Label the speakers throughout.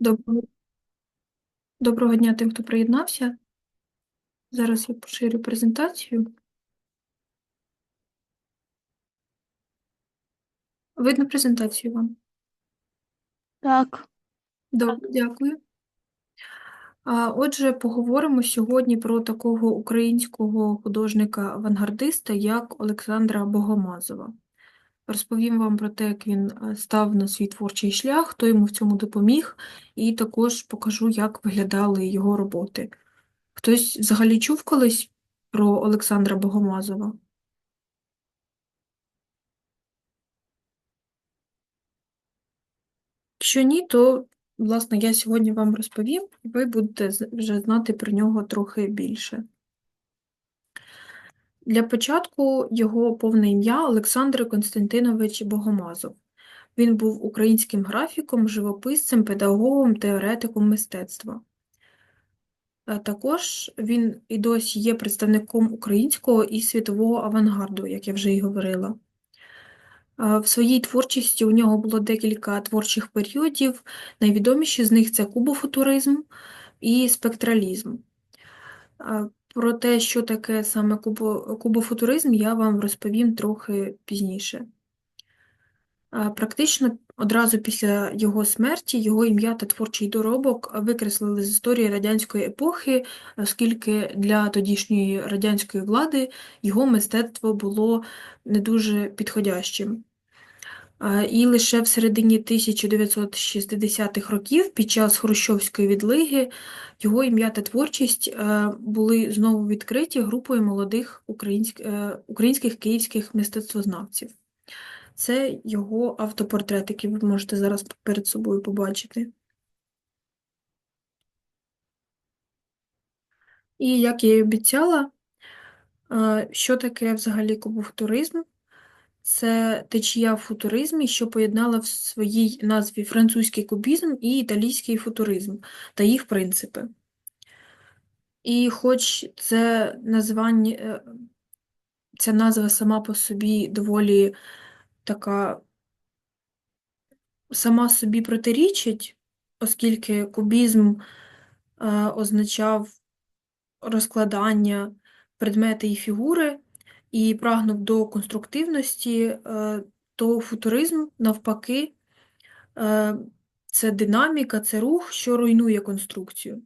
Speaker 1: Доброго, доброго дня тим, хто приєднався. Зараз я поширю презентацію. Видно презентацію вам?
Speaker 2: Так,
Speaker 1: Добре, дякую. А, Отже, поговоримо сьогодні про такого українського художника-авангардиста, як Олександра Богомазова. Розповім вам про те, як він е, став на свій творчий шлях, хто йому в цьому допоміг, і також покажу, як виглядали його роботи. Хтось взагалі чув колись про Олександра Богомазова? Якщо ні, то, власне, я сьогодні вам розповім, і ви будете вже знати про нього трохи більше. Для початку його повне ім'я Олександр Константинович Богомазов. Він був українським графіком, живописцем, педагогом, теоретиком мистецтва. Також він і досі є представником українського і світового авангарду, як я вже й говорила. В своїй творчості у нього було декілька творчих періодів. Найвідоміші з них це кубофутуризм і спектралізм. Про те, що таке саме кубо, кубофутуризм, я вам розповім трохи пізніше. Практично одразу після його смерті його ім'я та творчий доробок викреслили з історії радянської епохи, оскільки для тодішньої радянської влади його мистецтво було не дуже підходящим. І лише в середині 1960-х років, під час Хрущовської відлиги, його ім'я та творчість е, були знову відкриті групою молодих українськ- е, українських київських мистецтвознавців. Це його автопортрет, який ви можете зараз перед собою побачити. І як я і обіцяла, е, що таке взагалі кубофутуризм? Це течія в футуризмі, що поєднала в своїй назві французький кубізм і італійський футуризм та їх принципи. І хоч це названня, е, ця назва сама по собі доволі така сама собі протирічить, оскільки кубізм е, означав розкладання предмети і фігури і прагнув до конструктивності, е, то футуризм, навпаки, е, це динаміка, це рух, що руйнує конструкцію.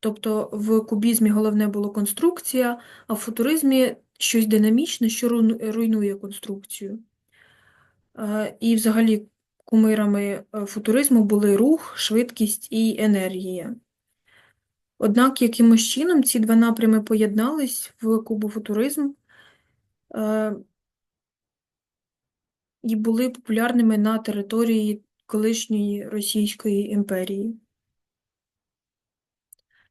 Speaker 1: Тобто в кубізмі головне було конструкція, а в футуризмі щось динамічне, що руйнує конструкцію. Е, І взагалі кумирами футуризму були рух, швидкість і енергія. Однак якимось чином ці два напрями поєднались в кубофутуризм і були популярними на території колишньої Російської імперії.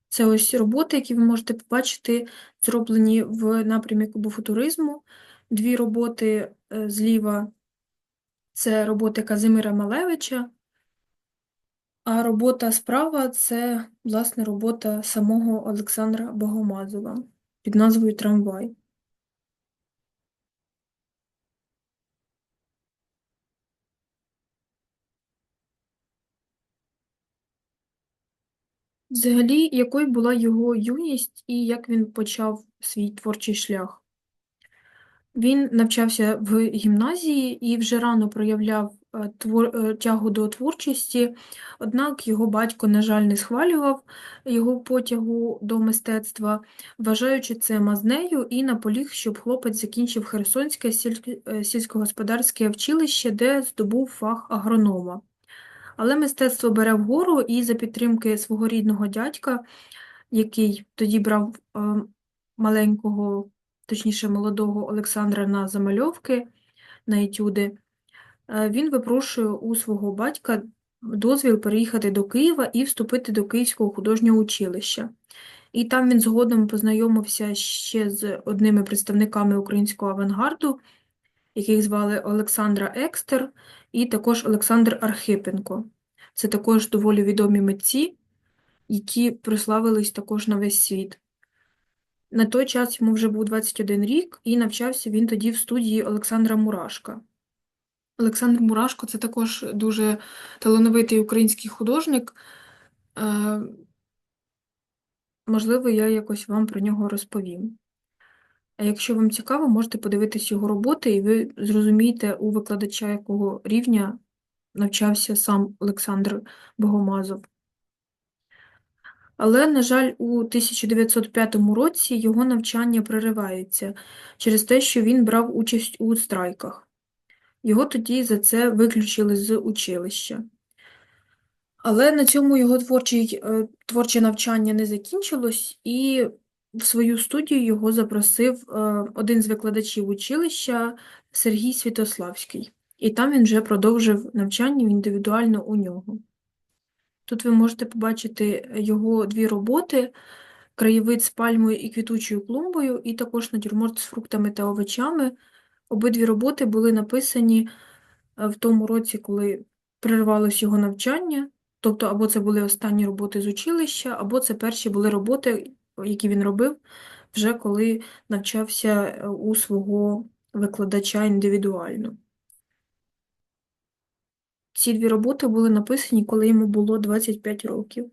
Speaker 1: Це ось роботи, які ви можете побачити, зроблені в напрямі кубофутуризму. Дві роботи е, зліва це роботи Казимира Малевича, а робота справа це, власне, робота самого Олександра Богомазова під назвою Трамвай. Взагалі, якою була його юність і як він почав свій творчий шлях? Він навчався в гімназії і вже рано проявляв е, твор... е, тягу до творчості, однак його батько, на жаль, не схвалював його потягу до мистецтва, вважаючи це мазнею, і наполіг, щоб хлопець закінчив Херсонське сільське- е, сільськогосподарське училище, де здобув фах агронома. Але мистецтво бере вгору, і за підтримки свого рідного дядька, який тоді брав е, маленького, точніше, молодого Олександра на замальовки, на етюди, е, він випрошує у свого батька дозвіл переїхати до Києва і вступити до Київського художнього училища. І там він згодом познайомився ще з одними представниками українського авангарду, яких звали Олександра Екстер і також Олександр Архипенко. Це також доволі відомі митці, які прославились також на весь світ. На той час йому вже був 21 рік, і навчався він тоді в студії Олександра Мурашка. Олександр Мурашко це також дуже талановитий український художник. Е, Можливо, я якось вам про нього розповім. А якщо вам цікаво, можете подивитись його роботи, і ви зрозумієте, у викладача якого рівня навчався сам Олександр Богомазов. Але, на жаль, у 1905 році його навчання переривається через те, що він брав участь у страйках. Його тоді за це виключили з училища. Але на цьому його творчий, е, творче навчання не закінчилось, і в свою студію його запросив е, один з викладачів училища Сергій Святославський. І там він вже продовжив навчання індивідуально у нього. Тут ви можете побачити його дві роботи: краєвид з пальмою і квітучою клумбою, і також натюрморт з фруктами та овочами. Обидві роботи були написані е, в тому році, коли перервалось його навчання. Тобто, або це були останні роботи з училища, або це перші були роботи, які він робив вже коли навчався е, у свого викладача індивідуально. Ці дві роботи були написані, коли йому було 25 років.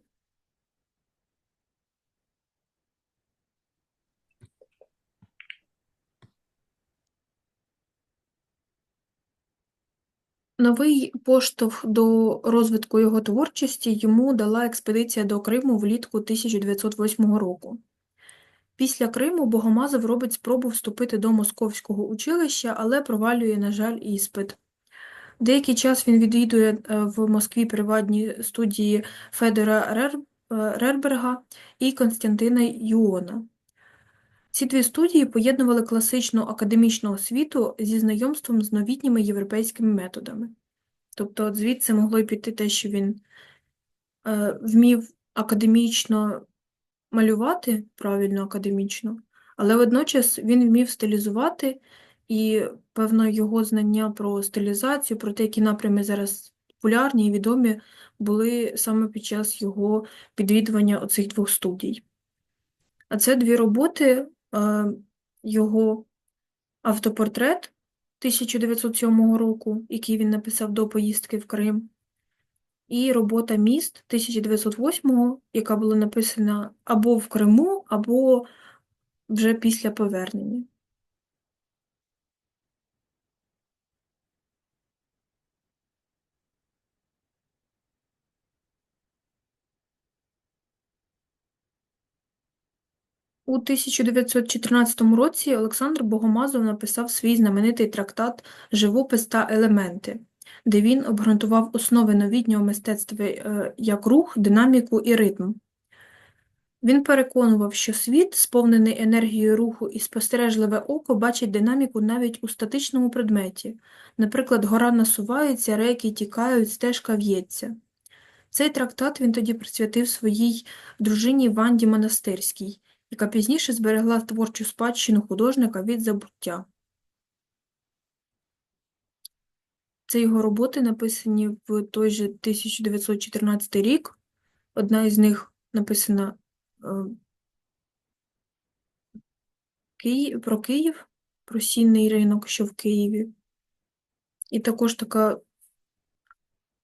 Speaker 1: Новий поштовх до розвитку його творчості йому дала експедиція до Криму влітку 1908 року. Після Криму Богомазов робить спробу вступити до московського училища, але провалює, на жаль, іспит. Деякий час він відвідує е, в Москві приватні студії Федора е, Рерберга і Константина Юона. Ці дві студії поєднували класичну академічну освіту зі знайомством з новітніми європейськими методами. Тобто, от звідси могло й піти те, що він е, вмів академічно малювати, правильно академічно, але водночас він вмів стилізувати, і, певно, його знання про стилізацію, про те, які напрями зараз популярні і відомі, були саме під час його відвідування оцих двох студій. А це дві роботи, його автопортрет 1907 року, який він написав до поїздки в Крим, і робота Міст 1908-го, яка була написана або в Криму, або вже після повернення. У 1914 році Олександр Богомазов написав свій знаменитий трактат «Живопис та елементи», де він обґрунтував основи новітнього мистецтва е, як рух, динаміку і ритм. Він переконував, що світ, сповнений енергією руху і спостережливе око, бачить динаміку навіть у статичному предметі. Наприклад, гора насувається, реки тікають, стежка в'ється. Цей трактат він тоді присвятив своїй дружині Ванді Монастирській, яка пізніше зберегла творчу спадщину художника від забуття. Це його роботи написані в той же 1914 рік. Одна із них написана е, про Київ, про сінний ринок, що в Києві. І також така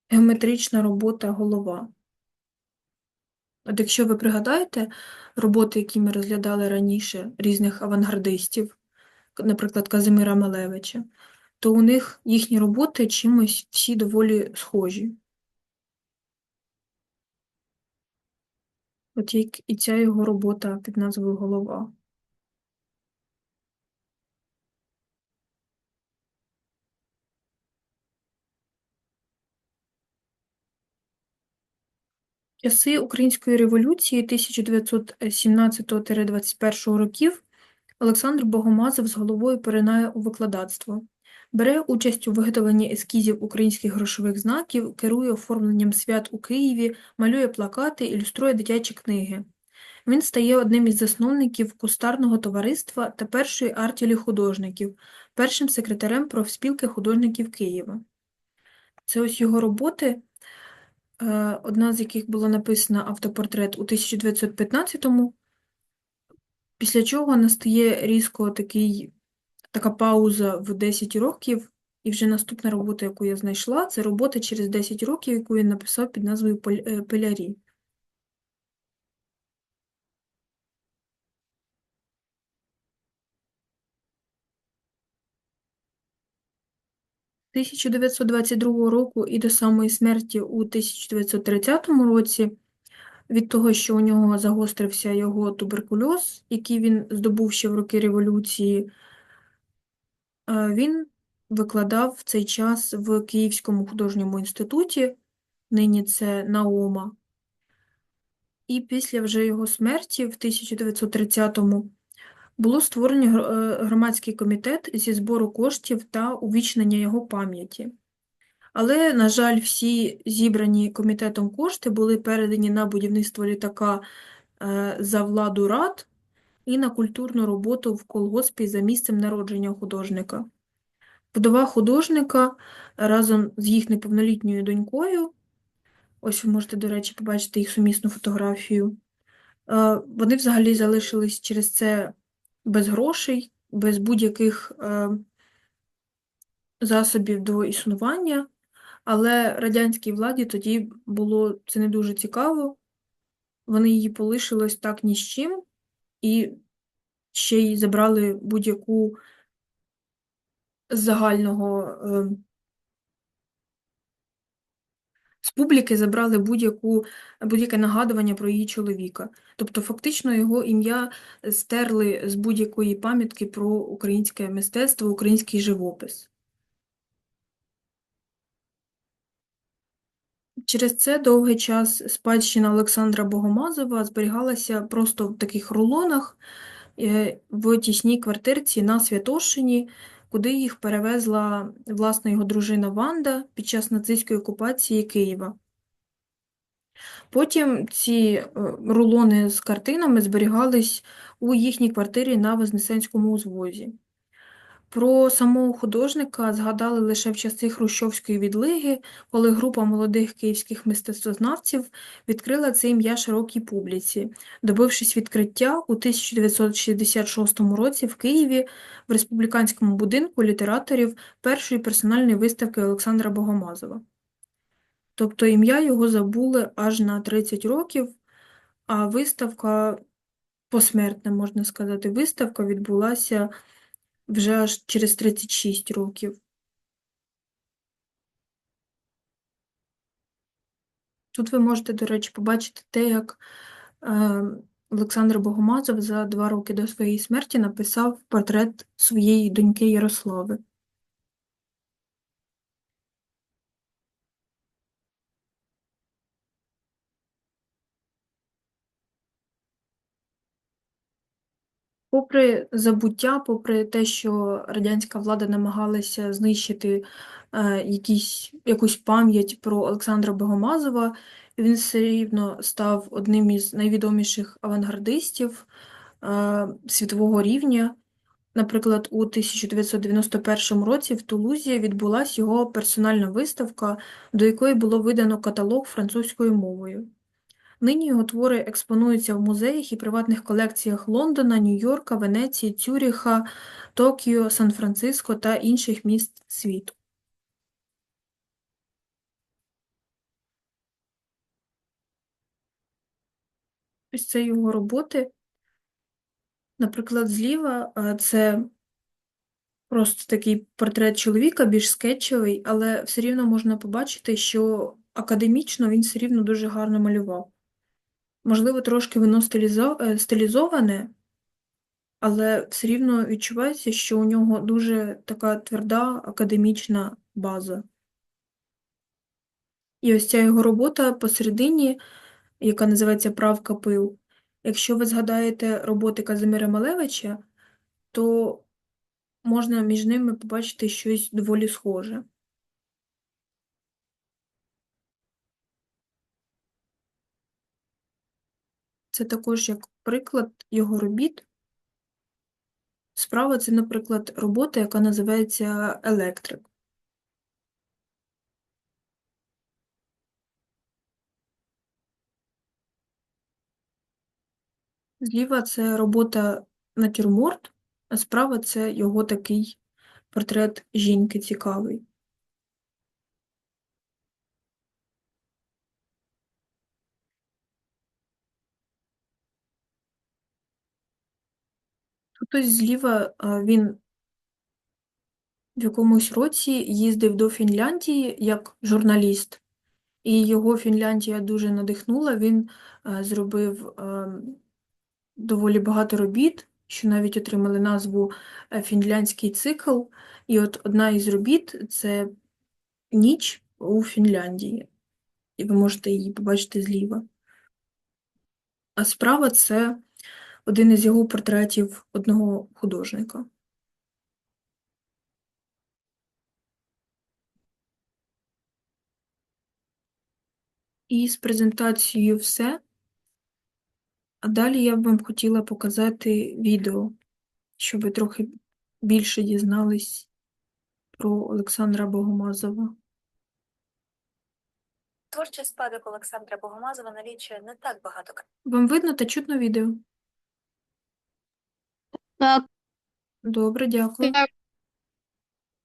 Speaker 1: геометрична робота голова. От якщо ви пригадаєте роботи, які ми розглядали раніше, різних авангардистів, наприклад, Казимира Малевича, то у них їхні роботи чимось всі доволі схожі. От як і ця його робота під назвою Голова. Часи Української революції 1917-21 років Олександр Богомазов з головою поринає у викладацтво. Бере участь у виготовленні ескізів українських грошових знаків, керує оформленням свят у Києві, малює плакати, ілюструє дитячі книги. Він стає одним із засновників кустарного товариства та першої артілі художників, першим секретарем профспілки художників Києва. Це ось його роботи, одна з яких була написана автопортрет у 1915-му, після чого настає різко такий, така пауза в 10 років, І вже наступна робота, яку я знайшла, це робота через 10 років, яку він написав під назвою «Поль- е, Пелярі. 1922 року і до самої смерті у 1930 році, від того, що у нього загострився його туберкульоз, який він здобув ще в роки революції, е, він викладав в цей час в Київському художньому інституті, нині це НАОМА. І після вже його смерті в 1930-му було створено е, громадський комітет зі збору коштів та увічнення його пам'яті. Але, на жаль, всі зібрані комітетом кошти були передані на будівництво літака е, за владу рад і на культурну роботу в колгоспі за місцем народження художника. Вдова художника разом з їх неповнолітньою донькою, ось ви можете, до речі, побачити їх сумісну фотографію, е, вони взагалі залишились через це без грошей, без будь-яких е, засобів до існування. Але радянській владі тоді було це не дуже цікаво. Вони її полишились так ні з чим, і ще й забрали будь-яку загального е, з публіки забрали будь-яку будь-яке нагадування про її чоловіка. Тобто, фактично, його ім'я стерли з будь-якої пам'ятки про українське мистецтво, український живопис. Через це довгий час спадщина Олександра Богомазова зберігалася просто в таких рулонах е, в тісній квартирці на Святошині, куди їх перевезла власне його дружина Ванда під час нацистської окупації Києва. Потім ці е, рулони з картинами зберігались у їхній квартирі на Вознесенському узвозі. Про самого художника згадали лише в часи Хрущовської відлиги, коли група молодих київських мистецтвознавців відкрила це ім'я широкій публіці, добившись відкриття у 1966 році в Києві в республіканському будинку літераторів першої персональної виставки Олександра Богомазова. Тобто ім'я його забули аж на 30 років, а виставка посмертна, можна сказати, виставка відбулася вже аж через 36 років. Тут ви можете, до речі, побачити те, як е, Олександр Богомазов за два роки до своєї смерті написав портрет своєї доньки Ярослави. Попри забуття, попри те, що радянська влада намагалася знищити е, якісь, якусь пам'ять про Олександра Богомазова, він все рівно став одним із найвідоміших авангардистів е, світового рівня. Наприклад, у 1991 році в Тулузі відбулась його персональна виставка, до якої було видано каталог французькою мовою. Нині його твори експонуються в музеях і приватних колекціях Лондона, Нью-Йорка, Венеції, Цюріха, Токіо, Сан-Франциско та інших міст світу. Ось це його роботи. Наприклад, зліва це просто такий портрет чоловіка, більш скетчевий, але все рівно можна побачити, що академічно він все рівно дуже гарно малював. Можливо, трошки воно е, стилізоване, але все рівно відчувається, що у нього дуже така тверда академічна база. І ось ця його робота посередині, яка називається Правка пил. Якщо ви згадаєте роботи Казимира Малевича, то можна між ними побачити щось доволі схоже. Це також як приклад його робіт. Справа це, наприклад, робота, яка називається Електрик. Зліва це робота натюрморт, а справа це його такий портрет жінки цікавий. Тут ось зліва він в якомусь році їздив до Фінляндії як журналіст, і його Фінляндія дуже надихнула. Він е, зробив е, доволі багато робіт, що навіть отримали назву е, Фінляндський цикл. І от одна із робіт це Ніч у Фінляндії. І ви можете її побачити зліва. А справа це один із його портретів одного художника. І з презентацією все. А далі я б вам хотіла показати відео, щоб ви трохи більше дізнались про Олександра Богомазова.
Speaker 3: Творчий спадок Олександра Богомазова налічує не так багато
Speaker 1: Вам видно та чутно відео?
Speaker 2: Так,
Speaker 1: Добре, дякую.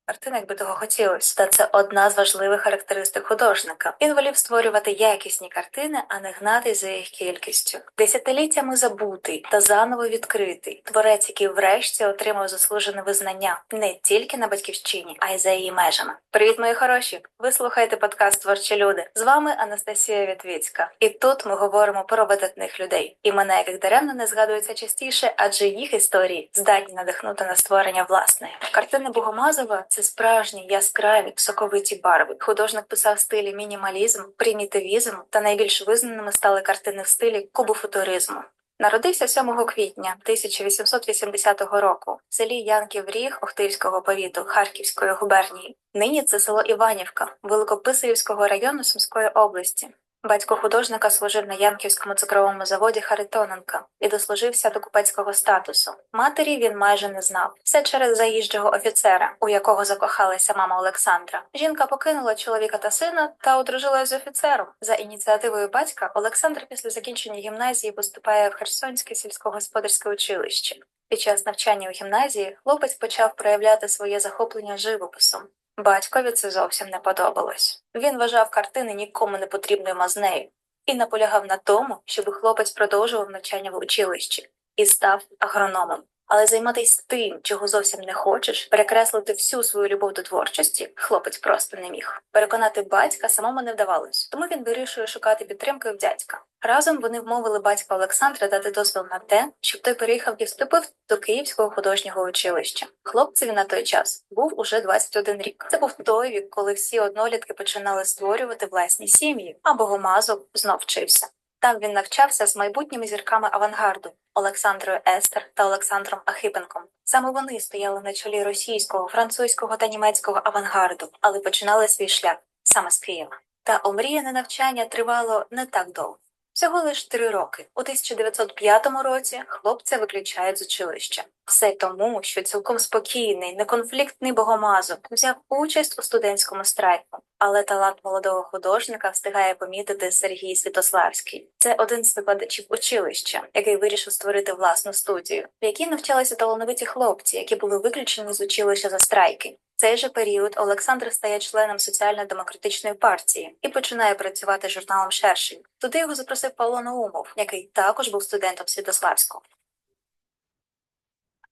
Speaker 3: Картин, якби того хотілося, та це одна з важливих характеристик художника. Він волів створювати якісні картини, а не гнатись за їх кількістю. Десятиліттями забутий та заново відкритий творець, який врешті отримав заслужене визнання не тільки на батьківщині, а й за її межами. Привіт, мої хороші! Ви слухаєте подкаст Творчі люди. З вами Анастасія Вітвіцька. І тут ми говоримо про видатних людей. Імена яких даремно не згадуються частіше, адже їх історії здатні надихнути на створення власної. Картини Богомазова це справжні яскраві соковиті барви. Художник писав стилі мінімалізм, примітивізм та найбільш визнаними стали картини в стилі кубофутуризму. Народився 7 квітня 1880 року в селі Янків Ріг Охтирського повіту Харківської губернії. Нині це село Іванівка Великописарівського району Сумської області. Батько художника служив на Янківському цукровому заводі Харитоненка і дослужився до купецького статусу. Матері він майже не знав. Все через заїжджого офіцера, у якого закохалася мама Олександра. Жінка покинула чоловіка та сина та одружилась з офіцером. За ініціативою батька Олександр після закінчення гімназії поступає в Херсонське сільськогосподарське училище. Під час навчання у гімназії хлопець почав проявляти своє захоплення живописом. Батькові це зовсім не подобалось. Він вважав картини нікому не потрібною мазнею і наполягав на тому, щоб хлопець продовжував навчання в училищі і став агрономом. Але займатися тим, чого зовсім не хочеш, перекреслити всю свою любов до творчості, хлопець просто не міг. Переконати батька самому не вдавалось, тому він вирішує шукати підтримки в дядька. Разом вони вмовили батька Олександра дати дозвіл на те, щоб той переїхав і вступив до Київського художнього училища. Хлопцеві на той час був уже 21 рік. Це був той вік, коли всі однолітки починали створювати власні сім'ї, а Богомазов знов вчився. Там він навчався з майбутніми зірками авангарду Олександрою Естер та Олександром Ахипенком. Саме вони стояли на чолі російського, французького та німецького авангарду, але починали свій шлях саме з Києва. Та омріяне навчання тривало не так довго. Всього лиш три роки. У 1905 році хлопця виключають з училища. Все тому, що цілком спокійний, неконфліктний богомазок взяв участь у студентському страйку. Але талант молодого художника встигає помітити Сергій Святославський. Це один з викладачів училища, який вирішив створити власну студію, в якій навчалися талановиті хлопці, які були виключені з училища за страйки. Цей же період Олександр стає членом соціально-демократичної партії і починає працювати журналом Шершень. Туди його запросив Павло Наумов, який також був студентом Святославського.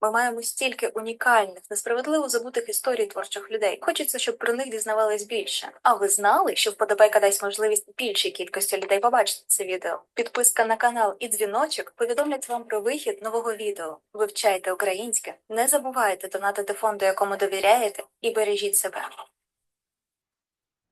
Speaker 3: Ми маємо стільки унікальних, несправедливо забутих історій творчих людей. Хочеться, щоб про них дізнавались більше. А ви знали, що вподобайка дасть можливість більшій кількості людей побачити це відео? Підписка на канал і дзвіночок повідомлять вам про вихід нового відео. Вивчайте українське, не забувайте донатити фонду, якому довіряєте, і бережіть себе.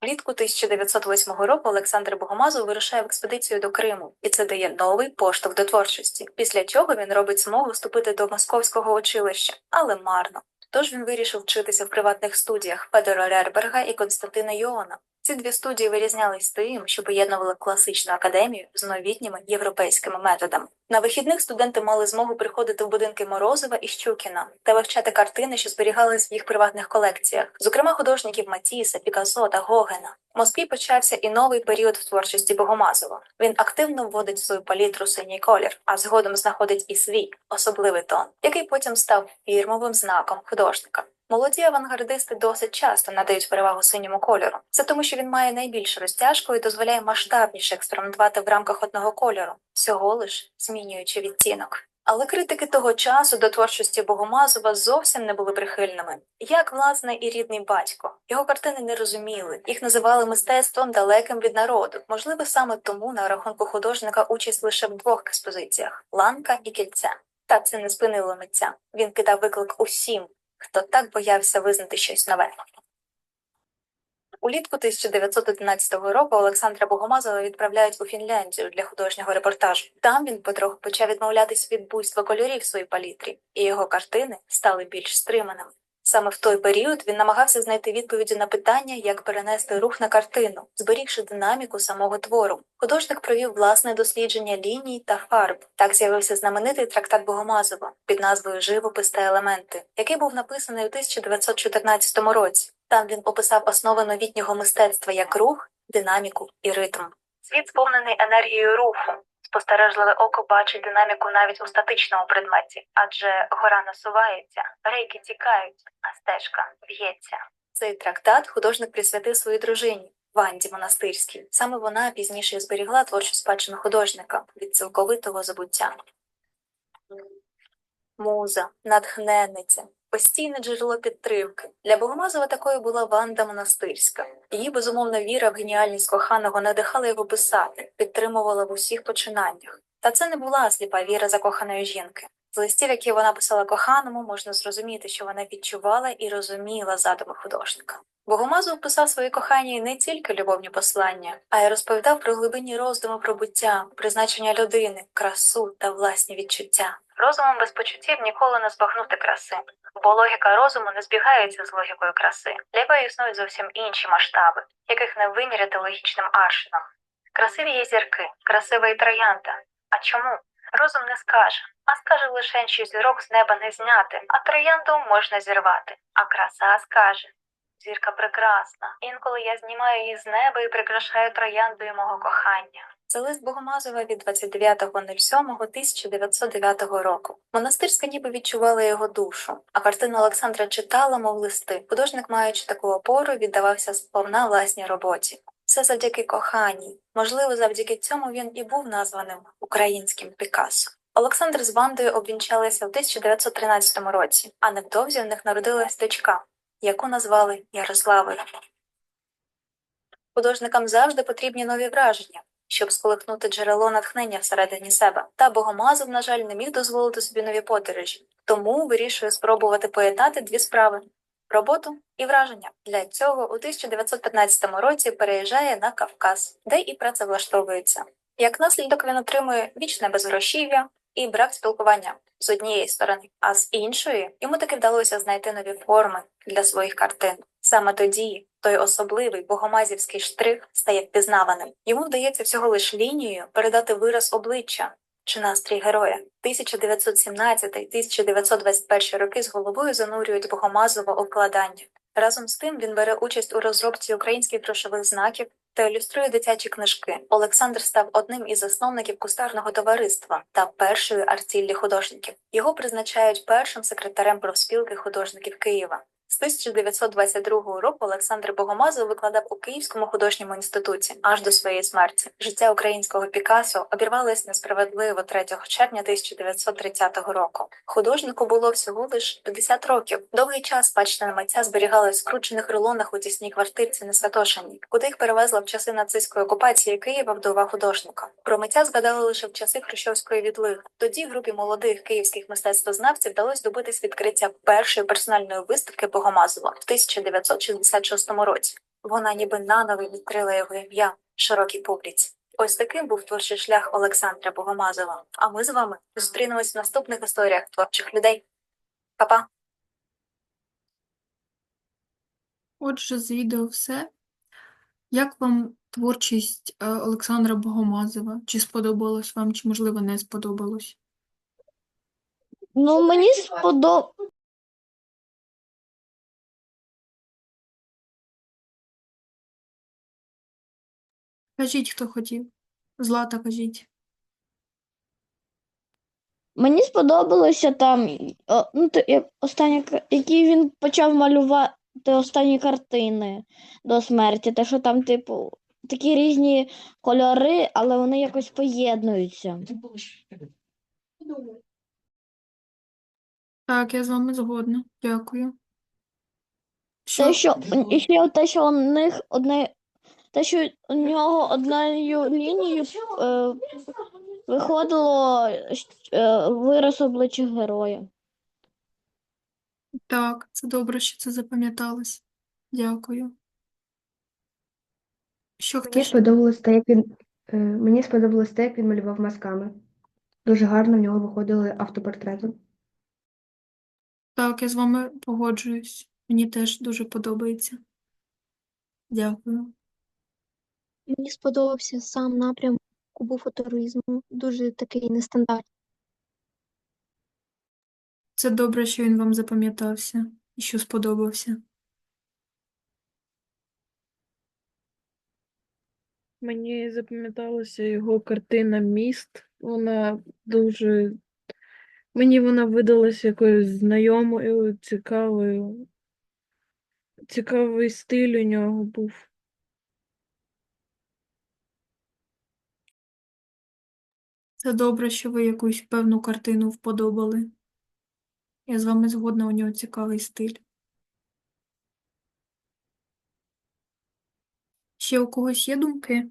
Speaker 3: Влітку 1908 року Олександр Богомазов вирушає в експедицію до Криму, і це дає новий поштовх до творчості. Після чого він робить змогу вступити до московського училища, але марно. Тож він вирішив вчитися в приватних студіях Федора Рерберга і Константина Йоона. Ці дві студії вирізнялись тим, що поєднували класичну академію з новітніми європейськими методами. На вихідних студенти мали змогу приходити в будинки Морозова і Щукіна та вивчати картини, що зберігались в їх приватних колекціях, зокрема художників Матіса, Пікассо та Гогена. В Москві почався і новий період в творчості Богомазова. Він активно вводить в свою палітру синій колір, а згодом знаходить і свій особливий тон, який потім став фірмовим знаком художника. Молоді авангардисти досить часто надають перевагу синьому кольору. Це тому, що він має найбільшу розтяжку і дозволяє масштабніше експериментувати в рамках одного кольору, всього лиш змінюючи відтінок. Але критики того часу до творчості Богомазова зовсім не були прихильними. Як, власне, і рідний батько. Його картини не розуміли, їх називали мистецтвом далеким від народу. Можливо, саме тому на рахунку художника участь лише в двох експозиціях ланка і кільце. Та це не спинило митця. Він кидав виклик усім, хто так боявся визнати щось нове. Улітку 1911 року Олександра Богомазова відправляють у Фінляндію для художнього репортажу. Там він потроху почав відмовлятись від буйства кольорів в своїй палітрі, і його картини стали більш стриманими. Саме в той період він намагався знайти відповіді на питання, як перенести рух на картину, зберігши динаміку самого твору. Художник провів власне дослідження ліній та фарб. Так з'явився знаменитий трактат Богомазова під назвою Живопис та елементи, який був написаний у 1914 році. Там він описав основи новітнього мистецтва як рух, динаміку і ритм. Світ сповнений енергією руху. Спостережливе око бачить динаміку навіть у статичному предметі, адже гора насувається, рейки тікають, а стежка б'ється. Цей трактат художник присвятив своїй дружині Ванді Монастирській. Саме вона пізніше зберігла творчу спадщину художника від цілковитого забуття. Муза, натхненниця, постійне джерело підтримки. Для Богомазова такою була Ванда Монастирська. Її безумовна віра в геніальність коханого надихала його писати, підтримувала в усіх починаннях. Та це не була сліпа віра закоханої жінки. З листів, які вона писала коханому, можна зрозуміти, що вона відчувала і розуміла задуми художника. Богомазов писав своїй коханій не тільки любовні послання, а й розповідав про глибинні роздуми про буття, призначення людини, красу та власні відчуття. Розумом без почуттів ніколи не збагнути краси, бо логіка розуму не збігається з логікою краси. Для якої існують зовсім інші масштаби, яких не виміряти логічним аршином. Красиві є зірки, красива і троянда. А чому? Розум не скаже, а скаже лише, що зірок з неба не зняти, а троянду можна зірвати. А краса скаже. Зірка прекрасна. Інколи я знімаю її з неба і прикрашаю трояндою мого кохання. Це лист Богомазова від 29.07.1909 року. Монастирська ніби відчувала його душу, а картину Олександра читала, мов листи. Художник, маючи таку опору, віддавався сповна власній роботі. Все завдяки коханій. Можливо, завдяки цьому він і був названим українським Пікассо. Олександр з Вандою обвінчалися в 1913 році, а невдовзі в них народилась дочка, яку назвали Ярославою. Художникам завжди потрібні нові враження, щоб сколихнути джерело натхнення всередині себе. Та Богомазов, на жаль, не міг дозволити собі нові подорожі, тому вирішує спробувати поєднати дві справи роботу і враження. Для цього у 1915 році переїжджає на Кавказ, де і працевлаштовується. Як наслідок він отримує вічне безгрошів'я і брак спілкування з однієї сторони, а з іншої йому таки вдалося знайти нові форми для своїх картин. Саме тоді той особливий богомазівський штрих стає впізнаваним. Йому вдається всього лиш лінією передати вираз обличчя чи настрій героя. 1917-1921 роки з головою занурюють Богомазово у вкладання. Разом з тим він бере участь у розробці українських грошових знаків та ілюструє дитячі книжки. Олександр став одним із засновників кустарного товариства та першої арціллі художників. Його призначають першим секретарем профспілки художників Києва. З 1922 року Олександр Богомазов викладав у Київському художньому інституті аж до своєї смерті. Життя українського Пікассо обірвалось несправедливо 3 червня 1930 року. Художнику було всього лиш 50 років. Довгий час спадщина митця зберігалась в скручених рулонах у тісній квартирці на Святошині, куди їх перевезла в часи нацистської окупації Києва вдова художника. Про митця згадали лише в часи Хрущовської відлиги. Тоді групі молодих київських мистецтвознавців вдалося добитись відкриття першої персональної виставки Богомазова в 1966 році. Вона ніби наново відкрила його ім'я широкій публіці. Ось таким був творчий шлях Олександра Богомазова. А ми з вами зустрінемось в наступних історіях творчих людей. Па-па!
Speaker 1: Отже, з відео все. Як вам творчість е, Олександра Богомазова? Чи сподобалось вам, чи, можливо, не сподобалось?
Speaker 2: Ну, мені сподоб...
Speaker 1: Кажіть, хто хотів. Злата, кажіть.
Speaker 2: Мені сподобалося там, о, ну, то, як остання, к- які він почав малювати останні картини до смерті. Те, що там, типу, такі різні кольори, але вони якось поєднуються.
Speaker 1: Так, я з вами згодна. Дякую.
Speaker 2: Те, що і ще те, що у них одне, те, що у нього одною лінією е, виходило е, вираз обличчя героя.
Speaker 1: Так, це добре, що це запам'яталось. Дякую. Що
Speaker 4: Мені
Speaker 1: хтось?
Speaker 4: сподобалось те, як він, е, мені сподобалось те, як він малював мазками. Дуже гарно в нього виходили автопортрети.
Speaker 1: Так, я з вами погоджуюсь. Мені теж дуже подобається. Дякую.
Speaker 5: Мені сподобався сам напрям кубофутуризму, дуже такий нестандартний.
Speaker 1: Це добре, що він вам запам'ятався і що сподобався.
Speaker 6: Мені запам'яталася його картина Міст. Вона дуже. Мені вона видалась якоюсь знайомою, цікавою. Цікавий стиль у нього був.
Speaker 1: Це добре, що ви якусь певну картину вподобали. Я з вами згодна, у нього цікавий стиль. Ще у когось є думки?